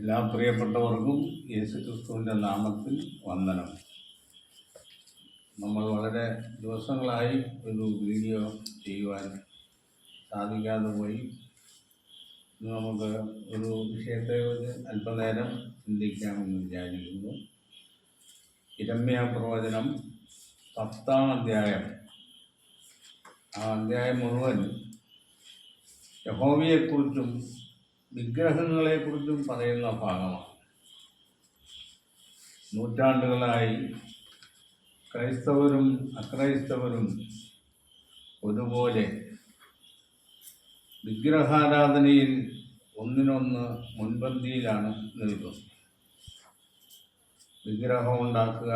എല്ലാ പ്രിയപ്പെട്ടവർക്കും യേശുക്രിസ്തുവിന്റെ നാമത്തിൽ വന്ദനം. നമ്മൾ വളരെ ദിവസങ്ങളായി ഒരു വീഡിയോ ചെയ്യുവാൻ സാധിക്കാതെ പോയി. നമുക്ക് ഒരു വിഷയത്തെ അല്പനേരം ചിന്തിക്കാമെന്ന് വിചാരിക്കുന്നു. ഇരമ്യ പ്രവചനം പത്താം അധ്യായം. ആ അധ്യായം മുഴുവൻ യഹോവയെക്കുറിച്ചും വിഗ്രഹങ്ങളെക്കുറിച്ചും പറയുന്ന ഭാഗമാണ്. നൂറ്റാണ്ടുകളായി ക്രൈസ്തവരും അക്രൈസ്തവരും ഒരുപോലെ വിഗ്രഹാരാധനയിൽ ഒന്നിനൊന്ന് മുൻപന്തിയിലാണ് നിൽക്കുന്നത്. വിഗ്രഹം ഉണ്ടാക്കുക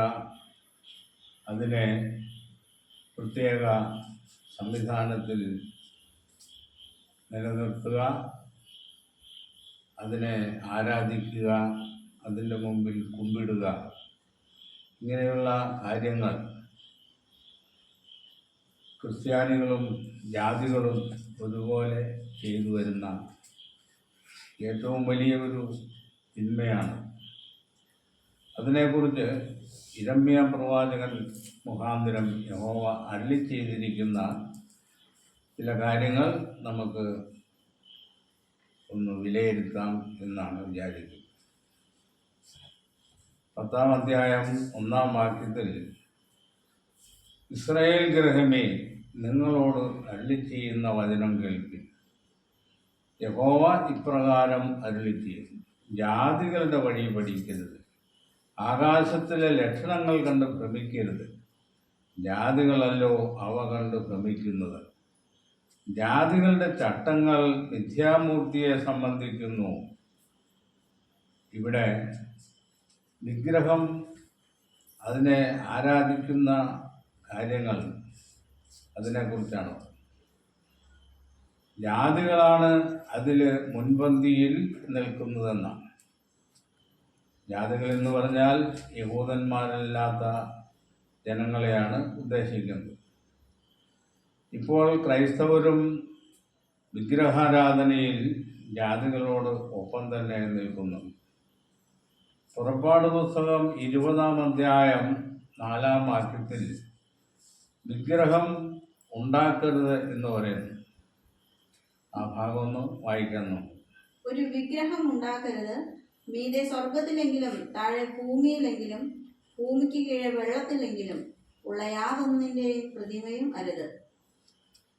അതിനെ പ്രത്യേക സംവിധാനത്തിൽ നിലനിർത്തുക അതിനെ ആരാധിക്കുക അതിന്റെ മുമ്പിൽ കുമ്പിടുക. ഇങ്ങനെയുള്ള കാര്യങ്ങൾ ക്രിസ്ത്യാനികളും ജാതികളും ഒരുപോലെ ചെയ്തു വരുന്ന ഏറ്റവും വലിയ ഒരു തിന്മയാണ്. അതിനെക്കുറിച്ച് ഇരമ്യ പ്രവാചകൻ മുഖാന്തരം യഹോവ അള്ളി ചെയ്തിരിക്കുന്ന ചില കാര്യങ്ങൾ നമുക്ക് ഒന്ന് വിലയിരുത്താം എന്നാണ് വിചാരിക്കുന്നത്. പത്താം അധ്യായം ഒന്നാം വാക്യത്തിൽ ഇസ്രായേൽ ഗ്രഹമേ നിങ്ങളോട് അരുളി ചെയ്യുന്ന വചനം കേൾപ്പി യഹോവ ഇപ്രകാരം അരുളി ജാതികളുടെ വഴി പഠിക്കരുത്. ആകാശത്തിലെ ലക്ഷണങ്ങൾ കണ്ട് ഭ്രമിക്കരുത്. ജാതികളല്ലോ അവ കണ്ട് ഭ്രമിക്കുന്നത്. ജാതികളുടെ ചട്ടങ്ങൾ മിഥ്യാമൂർത്തിയെ സംബന്ധിക്കുന്നു. ഇവിടെ വിഗ്രഹം അതിനെ ആരാധിക്കുന്ന കാര്യങ്ങൾ അതിനെക്കുറിച്ചാണ്. ജാതികളാണ് അതിൽ മുൻപന്തിയിൽ നിൽക്കുന്നതെന്നാണ് ജാതികൾ എന്ന് പറഞ്ഞാൽ യഹൂദന്മാരല്ലാത്ത ജനങ്ങളെയാണ് ഉദ്ദേശിക്കുന്നത്. ഇപ്പോൾ ക്രൈസ്തവരും വിഗ്രഹാരാധനയിൽ ജാതികളോട് ഒപ്പം തന്നെ നിൽക്കുന്നു. പുറപ്പാട് പുസ്തകം ഇരുപതാം അധ്യായം നാലാം വാക്യത്തിൽ വിഗ്രഹം ഉണ്ടാക്കരുത് എന്ന് പറയുന്നു. ആ ഭാഗം ഒന്ന് വായിക്കുന്നു ഒരു വിഗ്രഹം ഉണ്ടാക്കരുത്. മീതെ സ്വർഗത്തിലെങ്കിലും താഴെ ഭൂമിയിലെങ്കിലും ഭൂമിക്ക് കീഴെ വെള്ളത്തിലെങ്കിലും ഉള്ള യാതൊന്നിന്റെയും പ്രതിമയും അരുത്.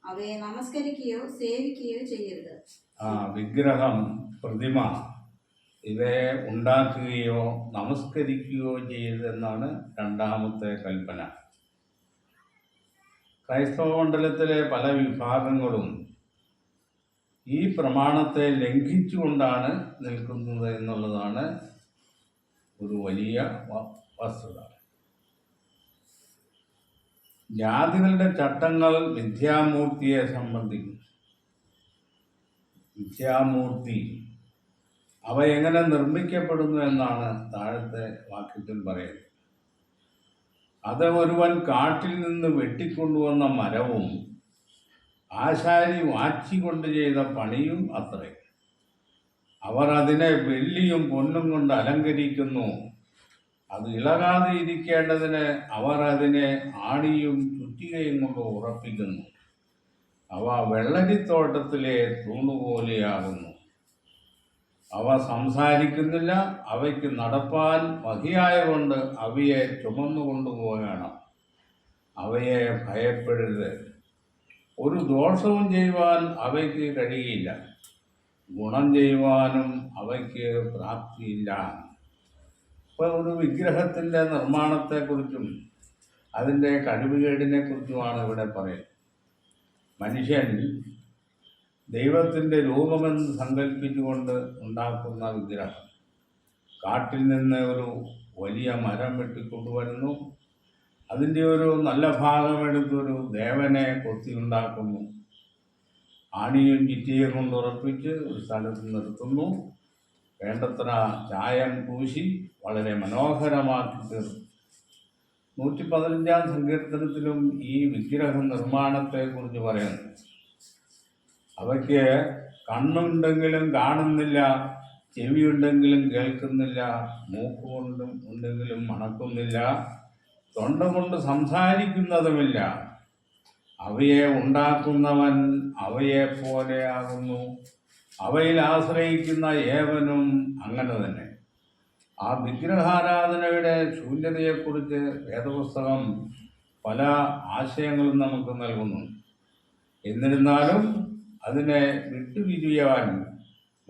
അവയെ നമസ്കരിക്കുകയോ സേവിക്കുകയോ ചെയ്യരുത്. ആ വിഗ്രഹം പ്രതിമ ഇവയെ ഉണ്ടാക്കുകയോ നമസ്കരിക്കുകയോ ചെയ്യരുതെന്നാണ് രണ്ടാമത്തെ കൽപ്പന. ക്രൈസ്തവ മണ്ഡലത്തിലെ പല വിഭാഗങ്ങളും ഈ പ്രമാണത്തെ ലംഘിച്ചുകൊണ്ടാണ് നിൽക്കുന്നത് എന്നുള്ളതാണ് ഒരു വലിയ വസ്തുത. ജാതികളുടെ ചട്ടങ്ങൾ മിഥ്യാമൂർത്തിയെ സംബന്ധിക്കും. മിഥ്യാമൂർത്തി അവ എങ്ങനെ നിർമ്മിക്കപ്പെടുന്നു എന്നാണ് താഴത്തെ വാക്യത്തിൽ പറയുന്നത്. അത് ഒരുവൻ കാട്ടിൽ നിന്ന് വെട്ടിക്കൊണ്ടുവന്ന മരവും ആശാരി വാച്ചി കൊണ്ട് ചെയ്ത പണിയും അത്രേ. അവർ അതിനെ വെള്ളിയും പൊന്നും കൊണ്ട് അലങ്കരിക്കുന്നു. അത് ഇളകാതെ ഇരിക്കേണ്ടതിന് അവർ അതിനെ ആടിയും ചുറ്റികയും കൊണ്ട് ഉറപ്പിക്കുന്നു. അവ വെള്ളരിത്തോട്ടത്തിലെ തൂണുപോലെയാകുന്നു. അവ സംസാരിക്കുന്നില്ല അവയ്ക്ക് നടപ്പാൻ മതിയായ കൊണ്ട് അവയെ ചുമന്നു കൊണ്ടുപോകണം. അവയെ ഭയപ്പെടരുത്. ഒരു ദോഷവും ചെയ്യുവാൻ അവയ്ക്ക് കഴിയില്ല. ഗുണം ചെയ്യുവാനും അവയ്ക്ക് പ്രാപ്തിയില്ല. ഇപ്പോൾ ഒരു വിഗ്രഹത്തിന്റെ നിർമ്മാണത്തെക്കുറിച്ചും അതിന്റെ കഴിവുകേടിനെ കുറിച്ചുമാണ് ഇവിടെ പറയുന്നത്. മനുഷ്യൻ ദൈവത്തിന്റെ രൂപമെന്ന് സങ്കല്പിച്ചുകൊണ്ട് ഉണ്ടാക്കുന്ന വിഗ്രഹം. കാട്ടിൽ നിന്ന് ഒരു വലിയ മരം വെട്ടിക്കൊണ്ടുവരുന്നു. അതിന്റെ ഒരു നല്ല ഭാഗമെടുത്തൊരു ദേവനെ കൊത്തി ഉണ്ടാക്കുന്നു. ആണിയും ചിറ്റിയും കൊണ്ട് ഉറപ്പിച്ച് ഒരു സ്ഥലത്ത് നിർത്തുന്നു. വേണ്ടത്ര ചായം പൂശി വളരെ മനോഹരമാക്കി തീർന്നു നൂറ്റി പതിനഞ്ചാം സങ്കീർത്തനത്തിലും ഈ വിഗ്രഹ നിർമ്മാണത്തെക്കുറിച്ച് പറയുന്നു. അവയ്ക്ക് കണ്ണുണ്ടെങ്കിലും കാണുന്നില്ല ചെവിയുണ്ടെങ്കിലും കേൾക്കുന്നില്ല മൂക്കുകൊണ്ടും ഉണ്ടെങ്കിലും മണക്കുന്നില്ല തൊണ്ട കൊണ്ട് സംസാരിക്കുന്നതുമില്ല. അവയെ ഉണ്ടാക്കുന്നവൻ അവയെ പോലെയാകുന്നു അവയിൽ ആശ്രയിക്കുന്ന ഏവനും അങ്ങനെ തന്നെ. ആ വിഗ്രഹാരാധനയുടെ ശൂന്യതയെക്കുറിച്ച് വേദപുസ്തകം പല ആശയങ്ങളും നമുക്ക് നൽകുന്നു. എന്നിരുന്നാലും അതിനെ വിട്ടുപിരിയാൻ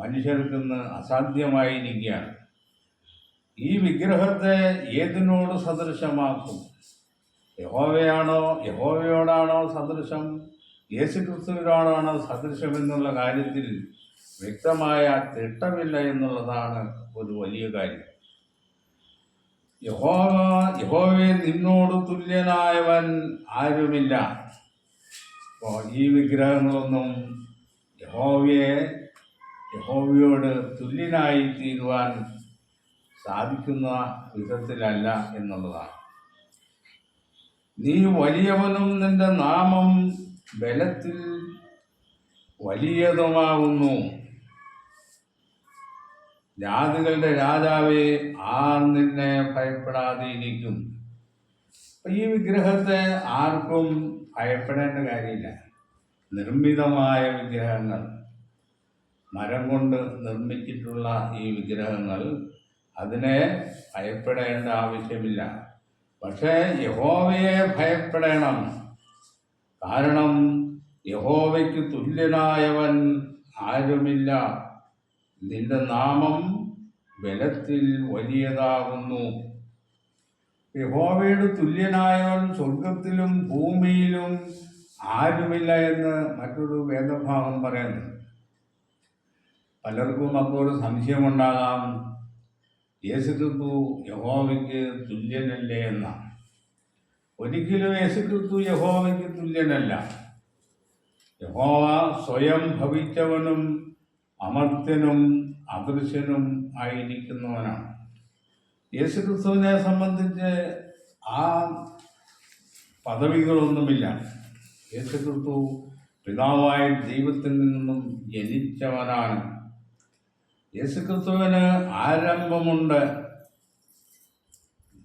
മനുഷ്യർക്കിന്ന് അസാധ്യമായിരിക്കുകയാണ്. ഈ വിഗ്രഹത്തെ ഏതിനോട് സദൃശമാക്കും? യഹോവയാണോ യഹോവയോടാണോ സദൃശം? യേശുക്രിസ്തുവിനോടാണോ സദൃശം എന്നുള്ള കാര്യത്തിൽ വ്യക്തമായ തിട്ടമില്ല എന്നുള്ളതാണ് ഒരു വലിയ കാര്യം. യഹോവ യഹോവെ നിന്നോട് തുല്യനായവൻ ആരുമില്ല. അപ്പോൾ ഈ വിഗ്രഹങ്ങളൊന്നും യഹോവയെ യഹോവയോട് തുല്യനായി തീരുവാൻ സാധിക്കുന്ന വിധത്തിലല്ല എന്നുള്ളതാണ്. നീ വലിയവനും നിന്റെ നാമം ബലത്തിൽ വലിയതുമാകുന്നു ജാതികളുടെ രാജാവേ ആർ നിന്നെ ഭയപ്പെടാതെ ഇരിക്കും അപ്പൊ ഈ വിഗ്രഹത്തെ ആർക്കും ഭയപ്പെടേണ്ട കാര്യമില്ല. നിർമ്മിതമായ വിഗ്രഹങ്ങൾ മരം കൊണ്ട് നിർമ്മിച്ചിട്ടുള്ള ഈ വിഗ്രഹങ്ങൾ അതിനെ ഭയപ്പെടേണ്ട ആവശ്യമില്ല. പക്ഷേ യഹോവയെ ഭയപ്പെടണം. കാരണം യഹോവയ്ക്ക് തുല്യനായവൻ ആരുമില്ല. നിന്റെ നാമം ബലത്തിൽ വലിയതാകുന്നു. യഹോവയുടെ തുല്യനായവൻ സ്വർഗത്തിലും ഭൂമിയിലും ആരുമില്ല എന്ന് മറ്റൊരു വേദഭാഗം പറയുന്നു. പലർക്കും അപ്പോൾ ഒരു സംശയമുണ്ടാകാം യേശുക്രിസ്തു യഹോവയ്ക്ക് തുല്യനല്ലേ എന്നാണ് ഒരിക്കലും യേശുക്രിസ്തു യഹോവയ്ക്ക് തുല്യനല്ല. യഹോവ സ്വയം ഭവിച്ചവനും അമർത്യനും അദൃശ്യനും ആയിരിക്കുന്നവനാണ്. യേശു ക്രിസ്തുവിനെ സംബന്ധിച്ച് ആ പദവികളൊന്നുമില്ല. യേശു ക്രിസ്തു പിതാവായ ദൈവത്തിൽ നിന്നും ജനിച്ചവനാണ്. യേശു ക്രിസ്തുവിന് ആരംഭമുണ്ട്.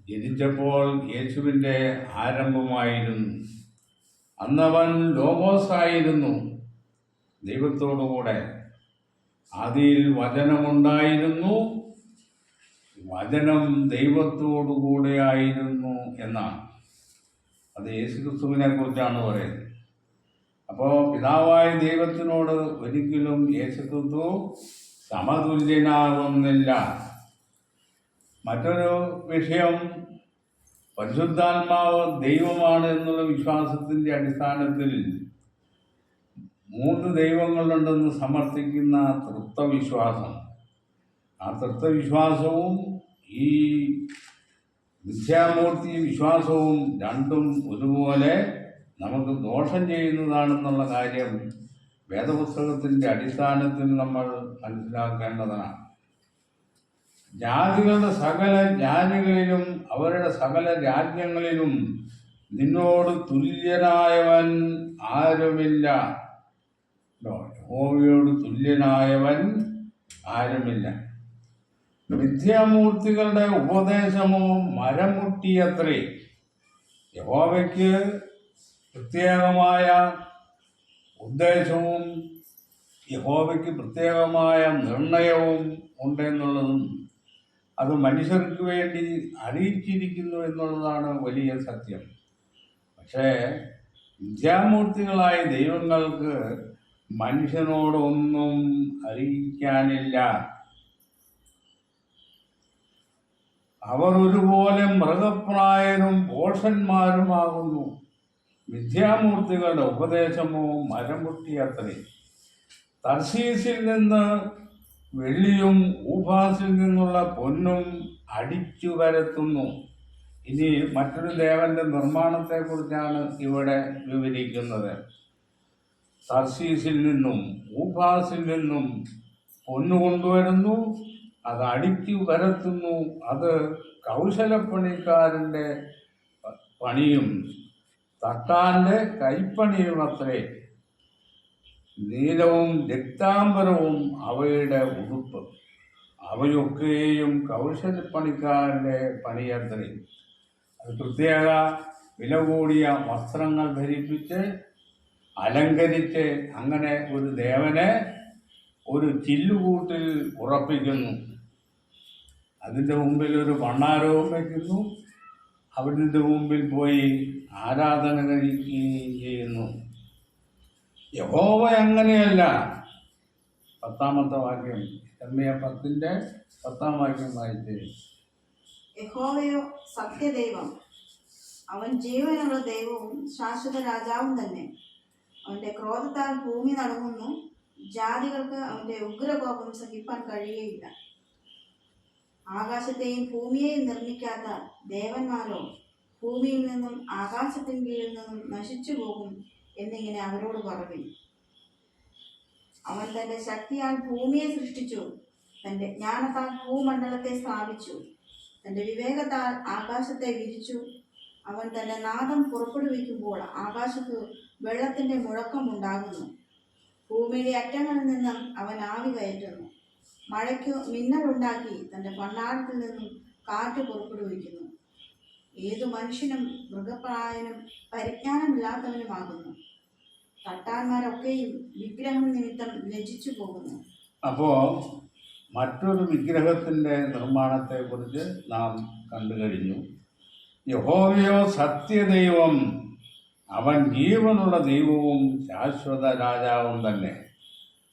ജനിച്ചപ്പോൾ യേശുവിന്റെ ആരംഭമായിരുന്നു. അന്നവൻ ലോകോസായിരുന്നു ദൈവത്തോടുകൂടെ. ആദിയിൽ വചനമുണ്ടായിരുന്നു. വചനം ദൈവത്തോടുകൂടെ ആയിരുന്നു എന്നാണ്. അത് യേശുക്രിസ്തുവിനെ കുറിച്ചാണ് പറയുന്നത്. അപ്പോൾ പിതാവായ ദൈവത്തിനോട് ഒരിക്കലും യേശുക്രിസ്തു സമതുല്യനാകുന്നില്ല. മറ്റൊരു വിഷയം പരിശുദ്ധാത്മാവ് ദൈവമാണ് എന്നുള്ള വിശ്വാസത്തിന്റെ അടിസ്ഥാനത്തിൽ മൂന്ന് ദൈവങ്ങളുണ്ടെന്ന് സമർത്ഥിക്കുന്ന തൃത്വവിശ്വാസം. ആ തൃത്വവിശ്വാസവും ഈ മിഥ്യാമൂർത്തി വിശ്വാസവും രണ്ടും ഒരുപോലെ നമുക്ക് ദോഷം ചെയ്യുന്നതാണെന്നുള്ള കാര്യം വേദപുസ്തകത്തിന്റെ അടിസ്ഥാനത്തിൽ നമ്മൾ മനസ്സിലാക്കേണ്ടതാണ്. ജാതികളുടെ സകല ജാതികളിലും അവരുടെ സകല രാജ്യങ്ങളിലും നിന്നോട് തുല്യനായവൻ ആരുമില്ല. യഹോവയോട് തുല്യനായവൻ ആരുമില്ല. മിഥ്യാമൂർത്തികളുടെ ഉപദേശമോ മരം മുട്ടിയത്രേ. യഹോവയ്ക്ക് പ്രത്യേകമായ ഉദ്ദേശവും യഹോവയ്ക്ക് പ്രത്യേകമായ നിർണയവും ഉണ്ടെന്നുള്ളതും അത് മനുഷ്യർക്ക് വേണ്ടി അറിയിച്ചിരിക്കുന്നു എന്നുള്ളതാണ് വലിയ സത്യം. പക്ഷേ വിദ്യാമൂർത്തികളായ ദൈവങ്ങൾക്ക് മനുഷ്യനോടൊന്നും അറിയിക്കാനില്ല. അവർ ഒരുപോലെ മൃഗപ്രായരും പോഷന്മാരുമാകുന്നു വിദ്യാമൂർത്തികളുടെ ഉപദേശമോ മരം പൊട്ടിയത്രേ തർശീസിൽ നിന്ന് വെള്ളിയും ഊഫാസിൽ നിന്നുള്ള പൊന്നും അടിച്ചു വരത്തുന്നു ഇനി മറ്റൊരു ദേവന്റെ നിർമ്മാണത്തെക്കുറിച്ചാണ് ഇവിടെ വിവരിക്കുന്നത്. തർശീസിൽ നിന്നും ഊഫാസിൽ നിന്നും പൊന്നു കൊണ്ടുവരുന്നു അത് അടിച്ചു വരത്തുന്നു അത് കൗശലപ്പണിക്കാരന്റെ പണിയും തട്ടാന്റെ കൈപ്പണിയും അത്രേ നീലവും രക്താംബരവും അവയുടെ ഉടുപ്പ്. അവയൊക്കെയും കൗശലപ്പണിക്കാരന്റെ പണിയത്രേ. അത് പ്രത്യേക വില കൂടിയ വസ്ത്രങ്ങൾ ധരിപ്പിച്ച് അലങ്കരിച്ച് അങ്ങനെ ഒരു ദേവനെ ഒരു ചില്ലുകൂട്ടിൽ ഉറപ്പിക്കുന്നു. അതിന്റെ മുമ്പിൽ ഒരു ഭണ്ണാരവും വയ്ക്കുന്നു. അവിടുത്തെ മുമ്പിൽ പോയി ആരാധന കഴിക്കുകയും ചെയ്യുന്നു. യഹോവ അങ്ങനെയല്ല. പത്താമത്തെ വാക്യം എമ്മയ പത്തിന്റെ പത്താം വാക്യം വായിച്ച് യഹോവയോ സത്യദൈവം അവൻ ജീവനുള്ള ദൈവവും ശാശ്വത രാജാവും തന്നെ. അവന്റെ ക്രോധത്താൽ ഭൂമി നടങ്ങുന്നു. ജാതികൾക്ക് അവന്റെ ഉഗ്രകോപം സഹിപ്പാൻ കഴിയുകയില്ല. ആകാശത്തെയും ഭൂമിയെയും നിർമ്മിക്കാത്ത ദേവന്മാരോ ഭൂമിയിൽ നിന്നും ആകാശത്തിൻ കീഴിൽ നിന്നും നശിച്ചു പോകും എന്നിങ്ങനെ അവരോട് പറഞ്ഞു അവൻ തന്റെ ശക്തിയാൽ ഭൂമിയെ സൃഷ്ടിച്ചു. തന്റെ ജ്ഞാനത്താൽ ഭൂമണ്ഡലത്തെ സ്ഥാപിച്ചു. തന്റെ വിവേകത്താൽ ആകാശത്തെ വിരിച്ചു. അവൻ തന്റെ നാദം പുറപ്പെടുവിക്കുമ്പോൾ ആകാശത്ത് വെള്ളത്തിന്റെ മുഴക്കം ഉണ്ടാകുന്നു ഭൂമിയുടെ അറ്റങ്ങളിൽ നിന്നും അവൻ ആവി കയറ്റുന്നു. മഴയ്ക്ക് മിന്നലുണ്ടാക്കി തന്റെ പണ്ടാരത്തിൽ നിന്നും കാറ്റ് പുറപ്പെടുവിക്കുന്നു. ഏതു മനുഷ്യനും മൃഗപ്രായനും പരിജ്ഞാനമില്ലാത്തവനുമാകുന്നു. തട്ടാന്മാരൊക്കെയും വിഗ്രഹം നിമിത്തം ലജിച്ചു പോകുന്നു. അപ്പോൾ മറ്റൊരു വിഗ്രഹത്തിന്റെ നിർമ്മാണത്തെക്കുറിച്ച് നാം കണ്ടു കഴിഞ്ഞു. യഹോവയോ സത്യദൈവം അവൻ ജീവനുള്ള ദൈവവും ശാശ്വത രാജാവും തന്നെ.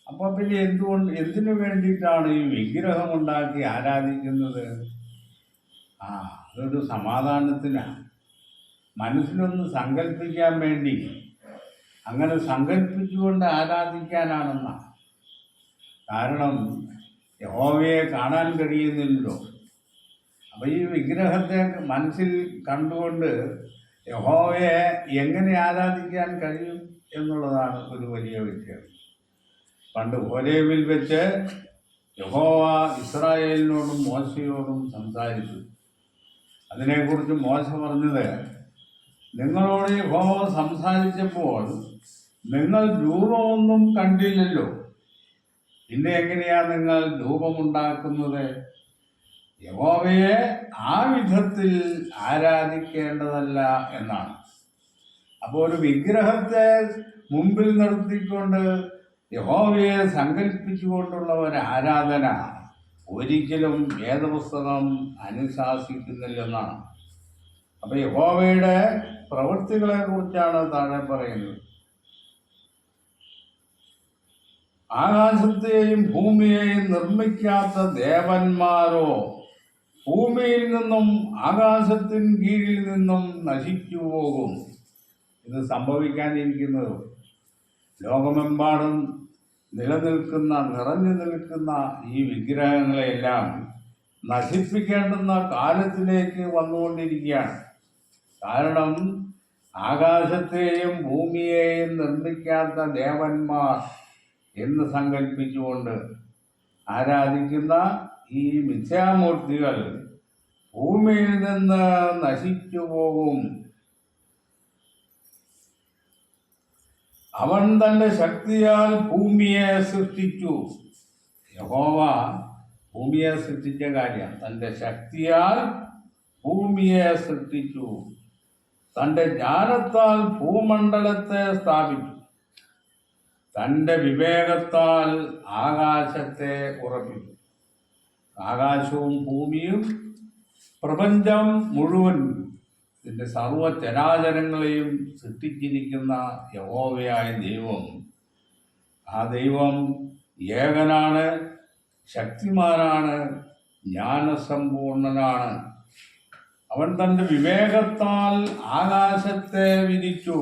അപ്പോൾ പിന്നെ എന്തുകൊണ്ട് എന്തിനു വേണ്ടിയിട്ടാണ് ഈ വിഗ്രഹമുണ്ടാക്കി ആരാധിക്കുന്നത്? ആ അതൊരു സമാധാനത്തിനാണ് മനസ്സിലൊന്ന് സങ്കല്പിക്കാൻ വേണ്ടി. അങ്ങനെ സങ്കല്പിച്ചുകൊണ്ട് ആരാധിക്കാനാണെന്നാണ് കാരണം യഹോവയെ കാണാൻ കഴിയുന്നില്ലല്ലോ. അപ്പോൾ ഈ വിഗ്രഹത്തെ മനസ്സിൽ കണ്ടുകൊണ്ട് യഹോവയെ എങ്ങനെ ആരാധിക്കാൻ കഴിയും എന്നുള്ളതാണ് ഒരു വലിയ വിഷയം. പണ്ട് ഹോലേവിൽ വെച്ച് യഹോവ ഇസ്രായേലിനോടും മോശയോടും സംസാരിച്ചു. അതിനെക്കുറിച്ച് മോശ പറഞ്ഞത് നിങ്ങളോട് യഹോവ സംസാരിച്ചപ്പോൾ നിങ്ങൾ രൂപമൊന്നും കണ്ടില്ലല്ലോ. പിന്നെ എങ്ങനെയാ നിങ്ങൾ രൂപമുണ്ടാക്കുന്നത് യഹോവയെ ആ വിധത്തിൽ ആരാധിക്കേണ്ടതല്ല എന്നാണ്. അപ്പോൾ ഒരു വിഗ്രഹത്തെ മുമ്പിൽ നിർത്തിക്കൊണ്ട് യഹോവയെ സങ്കല്പിച്ചുകൊണ്ടുള്ള ഒരു ആരാധന ഒരിക്കലും വേദപുസ്തകം അനുശാസിക്കുന്നില്ലെന്നാണ് അപ്പോൾ യഹോവയുടെ പ്രവൃത്തികളെ കുറിച്ചാണ് താഴെ പറയുന്നത്. ആകാശത്തെയും ഭൂമിയെയും നിർമ്മിക്കാത്ത ദേവന്മാരോ ഭൂമിയിൽ നിന്നും ആകാശത്തിൻ കീഴിൽ നിന്നും നശിച്ചു പോകും ഇത് സംഭവിക്കാനിരിക്കുന്നത് ലോകമെമ്പാടും നിലനിൽക്കുന്ന നിറഞ്ഞു നിൽക്കുന്ന ഈ വിഗ്രഹങ്ങളെല്ലാം നശിപ്പിക്കേണ്ടുന്ന കാലത്തിലേക്ക് വന്നുകൊണ്ടിരിക്കുകയാണ്. കാരണം ആകാശത്തെയും ഭൂമിയെയും നിർമ്മിക്കാത്ത ദേവന്മാർ എന്ന് സങ്കല്പിച്ചുകൊണ്ട് ആരാധിക്കുന്ന ഈ മിഥ്യാമൂർത്തികൾ ഭൂമിയിൽ നിന്ന് നശിച്ചു പോകും അവൻ തന്റെ ശക്തിയാൽ ഭൂമിയെ സൃഷ്ടിച്ചു. യഹോവ ഭൂമിയെ സൃഷ്ടിച്ച കാര്യം. തന്റെ ശക്തിയാൽ ഭൂമിയെ സൃഷ്ടിച്ചു. തന്റെ ജ്ഞാനത്താൽ ഭൂമണ്ഡലത്തെ സ്ഥാപിച്ചു. തന്റെ വിവേകത്താൽ ആകാശത്തെ ഉറപ്പിച്ചു. ആകാശവും ഭൂമിയും പ്രപഞ്ചം മുഴുവൻ ഇതിന്റെ സർവചരാചരങ്ങളെയും സൃഷ്ടിച്ചിരിക്കുന്ന യഹോവയായ ദൈവം. ആ ദൈവം ഏകനാണ് ശക്തിമാനാണ് ജ്ഞാനസമ്പൂർണനാണ്. അവൻ തന്റെ വിവേകത്താൽ ആകാശത്തെ വിരിച്ചു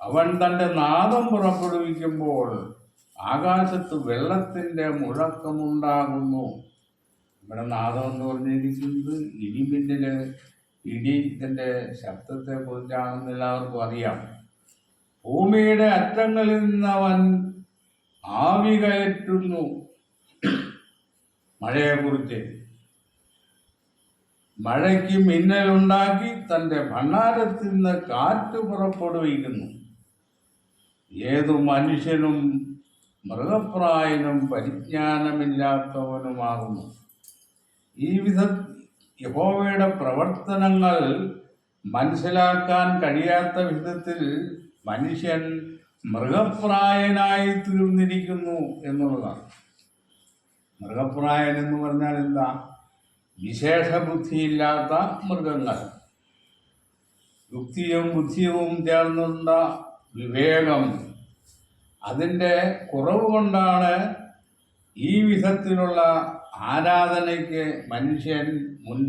അവൻ തന്റെ നാദം പുറപ്പെടുവിക്കുമ്പോൾ ആകാശത്ത് വെള്ളത്തിന്റെ മുഴക്കമുണ്ടാകുന്നു. ഇവിടെ നാദം എന്ന് പറഞ്ഞിരിക്കുന്നത് ഇടിമിന്നൽ ഇടിന്റെ ശബ്ദത്തെ കുറിച്ചാണെന്ന് എല്ലാവർക്കും അറിയാം. ഭൂമിയുടെ അറ്റങ്ങളിൽ നിന്നവൻ ആവി കയറ്റുന്നു. മഴയെക്കുറിച്ച് മഴയ്ക്ക് മിന്നലുണ്ടാക്കി തന്റെ ഭണ്ണാരത്തിൽ നിന്ന് കാറ്റ് പുറപ്പെടുവിക്കുന്നു. ഏതു മനുഷ്യനും മൃഗപ്രായനും പരിജ്ഞാനമില്ലാത്തവനുമാകുന്നു. ഈ വിധ യഹോവയുടെ പ്രവർത്തനങ്ങൾ മനസ്സിലാക്കാൻ കഴിയാത്ത വിധത്തിൽ മനുഷ്യൻ മൃഗപ്രായനായി തീർന്നിരിക്കുന്നു എന്നുള്ളതാണ്. മൃഗപ്രായൻ എന്ന് പറഞ്ഞാൽ എന്താ? വിശേഷ ബുദ്ധിയില്ലാത്ത മൃഗങ്ങൾ. യുക്തിയും ബുദ്ധിയും ചേർന്നുള്ള വിവേകം അതിന്റെ കുറവ് കൊണ്ടാണ് ഈ വിധത്തിലുള്ള ആരാധനയ്ക്ക് മനുഷ്യൻ മുൻ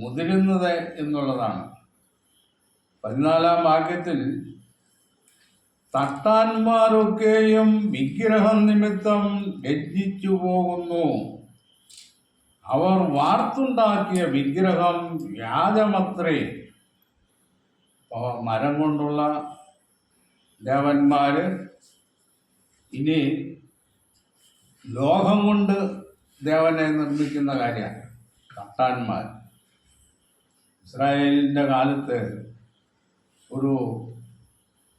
മുതിരുന്നത് എന്നുള്ളതാണ്. പതിനാലാം വാക്യത്തിൽ തട്ടാന്മാരൊക്കെയും വിഗ്രഹം നിമിത്തം ലജ്ജിച്ചു പോകുന്നു. അവർ വാർത്തുണ്ടാക്കിയ വിഗ്രഹം വ്യാജമത്രേ. മരം കൊണ്ടുള്ള ദേവന്മാര് ഇനി ലോഹം കൊണ്ട് ദേവനെ നിർമ്മിക്കുന്ന കാര്യമാണ്. തട്ടാന്മാർ ഇസ്രായേലിന്റെ കാലത്ത് ഒരു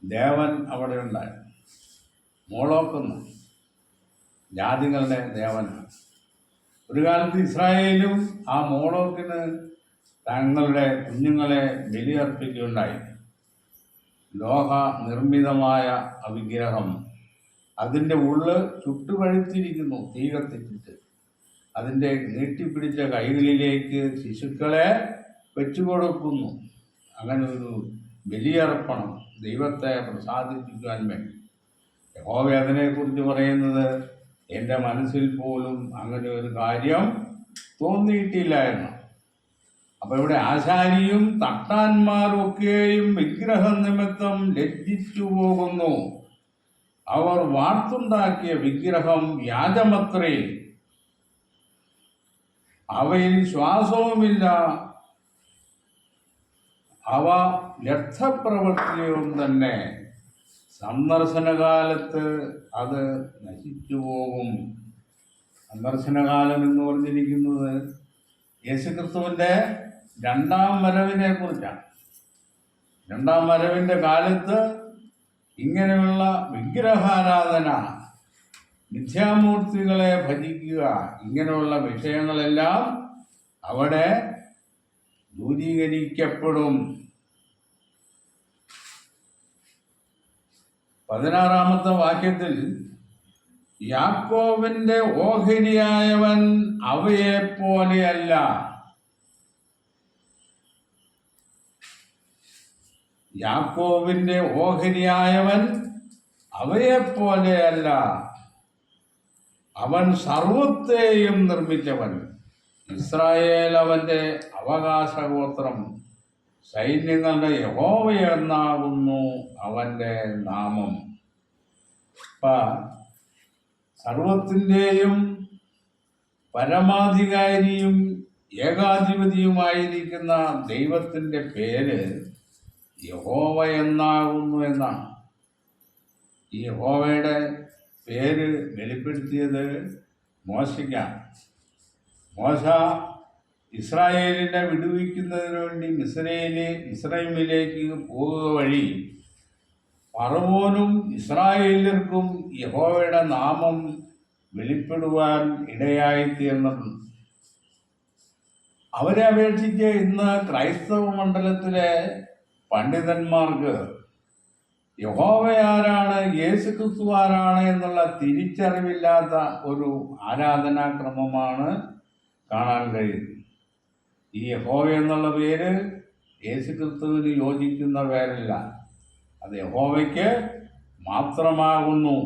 ദേവൻ അവിടെ ഉണ്ടായി മോളോക്കുന്ന. ജാതികളുടെ ദേവനാണ് ഒരു കാലത്ത് ഇസ്രായേലും ആ മോളോക്കിന് തങ്ങളുടെ കുഞ്ഞുങ്ങളെ ബലിയർപ്പിക്കുകയുണ്ടായി. ലോഹ നിർമ്മിതമായ അവിഗ്രഹം വിഗ്രഹം അതിന്റെ ഉള്ള് ചുട്ടുപഴുത്തിരിക്കുന്നു തീ കത്തിച്ചിട്ട് അതിന്റെ നീട്ടിപ്പിടിച്ച കൈകളിലേക്ക് ശിശുക്കളെ വെച്ചു കൊടുക്കുന്നു അങ്ങനെ ഒരു ബലിയർപ്പണം ദൈവത്തെ പ്രസാദിപ്പിക്കാൻ വേണ്ടി. യഹോവ അതിനെക്കുറിച്ച് പറയുന്നത് എന്റെ മനസ്സിൽ പോലും അങ്ങനെ ഒരു കാര്യം തോന്നിയിട്ടില്ല എന്ന്. അപ്പം ഇവിടെ ആശാരിയും തട്ടാന്മാരൊക്കെയും വിഗ്രഹ നിമിത്തം ലജ്ജിച്ചു പോകുന്നു അവർ വാർത്തുണ്ടാക്കിയ വിഗ്രഹം വ്യാജമത്രേ. അവയിൽ ശ്വാസവുമില്ല. അവ വ്യർത്ഥപ്രവൃത്തിയും തന്നെ സന്ദർശനകാലത്ത് അത് നശിച്ചു പോകും. സന്ദർശനകാലം എന്ന് പറഞ്ഞിരിക്കുന്നത് യേശുക്രിസ്തുവിന്റെ രണ്ടാം വരവിനെ കുറിച്ചാണ്. രണ്ടാം വരവിന്റെ കാലത്ത് ഇങ്ങനെയുള്ള വിഗ്രഹാരാധന മിഥ്യാമൂർത്തികളെ ഭജിക്കുക ഇങ്ങനെയുള്ള വിഷയങ്ങളെല്ലാം അവിടെ ദൂരീകരിക്കപ്പെടും. പതിനാറാമത്തെ വാക്യത്തിൽ യാക്കോവിന്റെ ഓഹരിയായവൻ അവയെ യാക്കോവിന്റെ ഓഹരിയായവൻ അവയെപ്പോലെയല്ല. അവൻ സർവത്തെയും നിർമ്മിച്ചവൻ. ഇസ്രായേൽ അവന്റെ അവകാശഗോത്രം. സൈന്യങ്ങളുടെ യഹോവയെന്നാകുന്നു അവന്റെ നാമം. സർവത്തിന്റെയും പരമാധികാരിയും ഏകാധിപതിയുമായിരിക്കുന്ന ദൈവത്തിന്റെ പേര് യഹോവ എന്നാകുന്നു എന്നാണ്. ഈ യഹോവയുടെ പേര് വെളിപ്പെടുത്തിയത് മോശയ്ക്കാണ് മോശ ഇസ്രായേലിനെ വിടുവിക്കുന്നതിന് വേണ്ടി മിസ്രൈലി ഇസ്രൈമിലേക്ക് പോകുക വഴി പറവോനും ഇസ്രായേലർക്കും യഹോവയുടെ നാമം വെളിപ്പെടുവാൻ ഇടയായിത്തീർന്നിട്ടുണ്ട് അവരെ അപേക്ഷിച്ച് ഇന്ന് ക്രൈസ്തവ മണ്ഡലത്തിലെ പണ്ഡിതന്മാർക്ക് യഹോവ ആരാണ് യേശു ക്രിസ്തു ആരാണ് എന്നുള്ള തിരിച്ചറിവില്ലാത്ത ഒരു ആരാധനാക്രമമാണ് കാണാൻ കഴിയുന്നത്. ഈ യഹോവ എന്നുള്ള പേര് യേശു ക്രിസ്തുവിന് യോജിക്കുന്ന പേരല്ല. അത് യഹോവയ്ക്ക് മാത്രമാകുന്നു.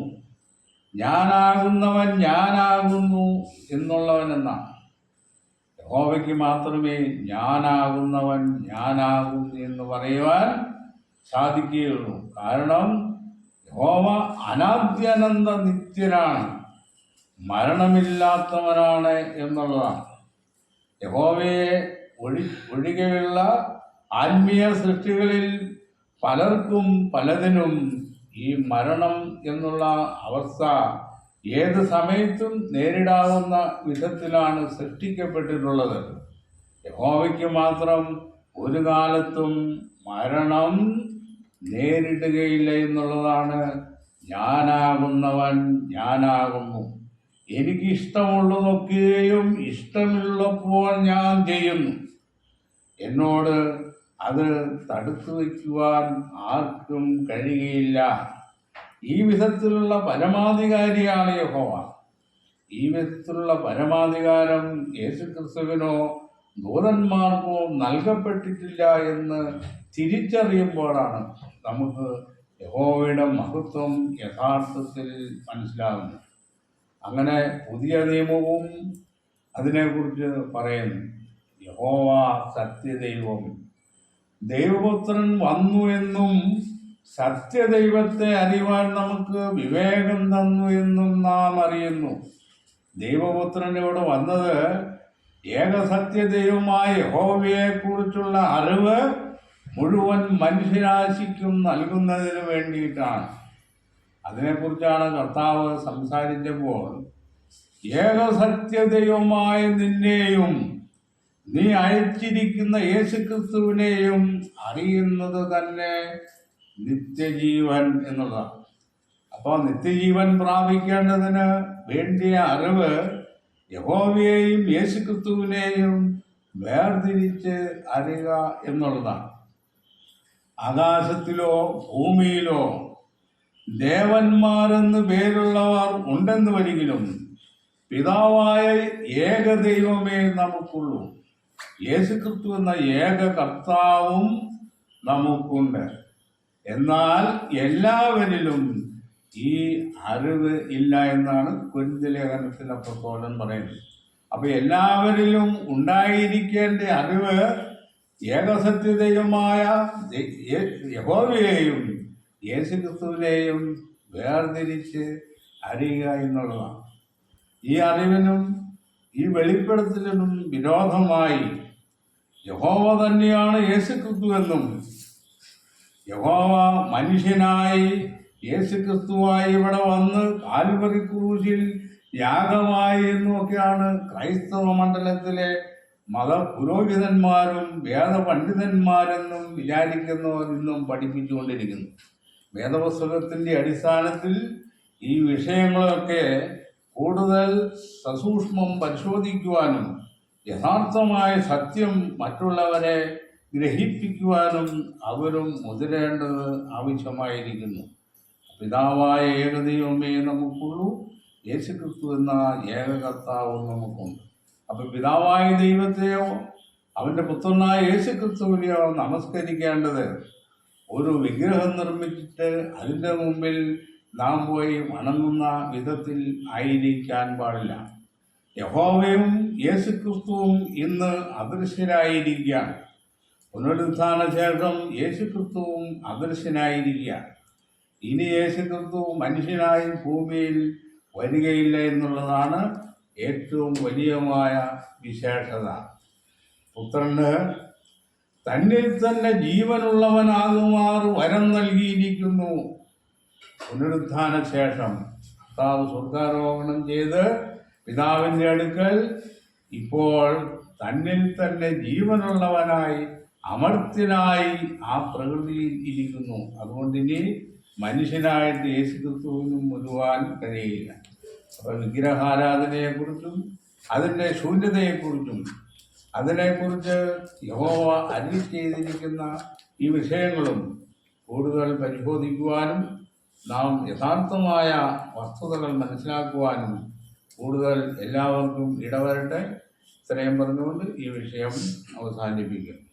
ഞാനാകുന്നവൻ ഞാനാകുന്നു എന്നുള്ളവൻ എന്നാണ്. യഹോവയ്ക്ക് മാത്രമേ ഞാനാകുന്നവൻ ഞാനാകുന്നു എന്ന് പറയുവാൻ സാധിക്കുകയുള്ളൂ. കാരണം യഹോവ അനാദ്യനന്ദ നിത്യനാണ്. മരണമില്ലാത്തവനാണ് എന്നുള്ളതാണ്. യഹോവയെ ഒഴി ഒഴികെയുള്ള ആത്മീയ സൃഷ്ടികളിൽ പലർക്കും പലതിനും ഈ മരണം എന്നുള്ള അവസ്ഥ ഏത് സമയത്തും നേരിടാവുന്ന വിധത്തിലാണ് സൃഷ്ടിക്കപ്പെട്ടിട്ടുള്ളത്. യഹോവയ്ക്ക് മാത്രം ഒരു കാലത്തും മരണം നേരിടുകയില്ല എന്നുള്ളതാണ് ഞാനാകുന്നവൻ ഞാനാകുന്നു. എനിക്കിഷ്ടമുള്ളതൊക്കെയും ഇഷ്ടമുള്ളപ്പോൾ ഞാൻ ചെയ്യുന്നു. എന്നോട് അത് തടുത്തു വയ്ക്കുവാൻ ആർക്കും കഴിയുകയില്ല. ഈ വിധത്തിലുള്ള പരമാധികാരിയാണ് യഹോവ. ഈ വിധത്തിലുള്ള പരമാധികാരം യേശുക്രിസ്തുവിനോ ദൂതന്മാർക്കോ നൽകപ്പെട്ടിട്ടില്ല എന്ന് തിരിച്ചറിയുമ്പോഴാണ് നമുക്ക് യഹോവയുടെ മഹത്വം യഥാർത്ഥത്തിൽ മനസ്സിലാകുന്നത്. അങ്ങനെ പുതിയ നിയമവും അതിനെക്കുറിച്ച് പറയുന്നു. യഹോവ സത്യദൈവം. ദൈവപുത്രൻ വന്നു എന്നും സത്യദൈവത്തെ അറിയുവാൻ നമുക്ക് വിവേകം തന്നു എന്നും നാം അറിയുന്നു. ദൈവപുത്രൻ ഇവിടെ വന്നത് ഏകസത്യദൈവമായ യഹോവയെക്കുറിച്ചുള്ള അറിവ് മുഴുവൻ മനുഷ്യരാശിക്കും നൽകുന്നതിന് വേണ്ടിയിട്ടാണ്. അതിനെക്കുറിച്ചാണ് കർത്താവ് സംസാരിച്ചപ്പോൾ ഏകസത്യദൈവമായ നിന്നെയും നീ അയച്ചിരിക്കുന്ന യേശുക്രിസ്തുവിനെയും അറിയുന്നത് തന്നെ നിത്യജീവൻ എന്നുള്ളതാണ്. അപ്പോൾ നിത്യജീവൻ പ്രാപിക്കേണ്ടതിന് വേണ്ടിയ അറിവ് യഹോവയെയും യേശുക്രിസ്തുവിനെയും വേർതിരിച്ച് അറിയുക എന്നുള്ളതാണ്. ആകാശത്തിലോ ഭൂമിയിലോ ദേവന്മാരെന്ന് പേരുള്ളവർ ഉണ്ടെന്ന് വരികിലും പിതാവായ ഏക ദൈവമേ നമുക്കുള്ളൂ. യേശുക്രിസ്തു എന്ന ഏക കർത്താവും നമുക്കുണ്ട്. എന്നാൽ എല്ലാവരിലും ഈ അറിവ് ഇല്ല എന്നാണ് കുരുന്തലേഖനത്തിന്റെ അപ്പത്തോലൻ പറയുന്നത്. അപ്പോൾ എല്ലാവരിലും ഉണ്ടായിരിക്കേണ്ട അറിവ് ഏകസത്യതയുമായ യഹോവയെയും യേശുക്രിസ്തുവിനെയും വേർതിരിച്ച് അറിയുക എന്നുള്ളതാണ്. ഈ അറിവിനും ഈ വെളിപ്പെടുത്തലിനും വിരോധമായി യഹോവ തന്നെയാണ് യേശുക്രിസ്തു എന്നും യഹോവ മനുഷ്യനായി യേശുക്രിസ്തുവായി ഇവിടെ വന്ന് കാൽവറി ക്രൂശിൽ യാഗമായി എന്നൊക്കെയാണ് ക്രൈസ്തവ മണ്ഡലത്തിലെ മത പുരോഹിതന്മാരും വേദപണ്ഡിതന്മാരെന്നും വിചാരിക്കുന്നവർ ഇന്നും പഠിപ്പിച്ചുകൊണ്ടിരിക്കുന്നു. വേദപുസ്തകത്തിന്റെ അടിസ്ഥാനത്തിൽ ഈ വിഷയങ്ങളൊക്കെ കൂടുതൽ സസൂക്ഷ്മം പരിശോധിക്കുവാനും യഥാർത്ഥമായ സത്യം മറ്റുള്ളവരെ ഗ്രഹിപ്പിക്കുവാനും അവരും മുതിരേണ്ടത് ആവശ്യമായിരിക്കുന്നു. പിതാവായ ഏകദൈവമേ നമുക്കുള്ളൂ. യേശുക്രിസ്തു എന്ന ഏക കർത്താവും നമുക്കുണ്ട്. അപ്പം പിതാവായ ദൈവത്തെയോ അവന്റെ പുത്രനായ യേശുക്രിസ്തുവിനെയോ നമസ്കരിക്കേണ്ടത്. ഒരു വിഗ്രഹം നിർമ്മിച്ചിട്ട് അതിന്റെ മുമ്പിൽ നാം പോയി വണങ്ങുന്ന വിധത്തിൽ ആയിരിക്കാൻ പാടില്ല. യഹോവയും യേശുക്രിസ്തുവും ഇന്ന് അദൃശ്യരായിരിക്കുകയാണ്. പുനരുത്ഥാന ശേഷം യേശുക്രിസ്തുവും അദൃശ്യനായിരിക്കുകയാണ്. ഇനി യേശുക്രിസ്തു മനുഷ്യനായി ഭൂമിയിൽ വരികയില്ല എന്നുള്ളതാണ് ഏറ്റവും വലിയമായ വിശേഷത. പുത്രന് തന്നിൽ തന്നെ ജീവനുള്ളവനാകുമാർ വരം നൽകിയിരിക്കുന്നു. പുനരുത്ഥാന ശേഷം കർത്താവ് സ്വർഗാരോഹണം ചെയ്ത് പിതാവിന്റെ അടുക്കൽ ഇപ്പോൾ തന്നിൽ തന്നെ ജീവനുള്ളവനായി അമർത്തിനായി ആ പ്രകൃതിയിൽ ഇരിക്കുന്നു. അതുകൊണ്ട് ഇനി മനുഷ്യനായിട്ട് യേശുക്രിസ്തുവിനും മുഴുവാൻ കഴിയില്ല. അപ്പോൾ വിഗ്രഹാരാധനയെക്കുറിച്ചും അതിന്റെ ശൂന്യതയെക്കുറിച്ചും അതിനെക്കുറിച്ച് യഹോവ അരുളി ചെയ്തിരിക്കുന്ന ഈ വിഷയങ്ങളും കൂടുതൽ പരിശോധിക്കുവാനും നാം യഥാർത്ഥമായ വസ്തുതകൾ മനസ്സിലാക്കുവാനും കൂടുതൽ എല്ലാവർക്കും ഇടവരട്ടെ. ഇത്രയും പറഞ്ഞുകൊണ്ട് ഈ വിഷയം അവസാനിപ്പിക്കും.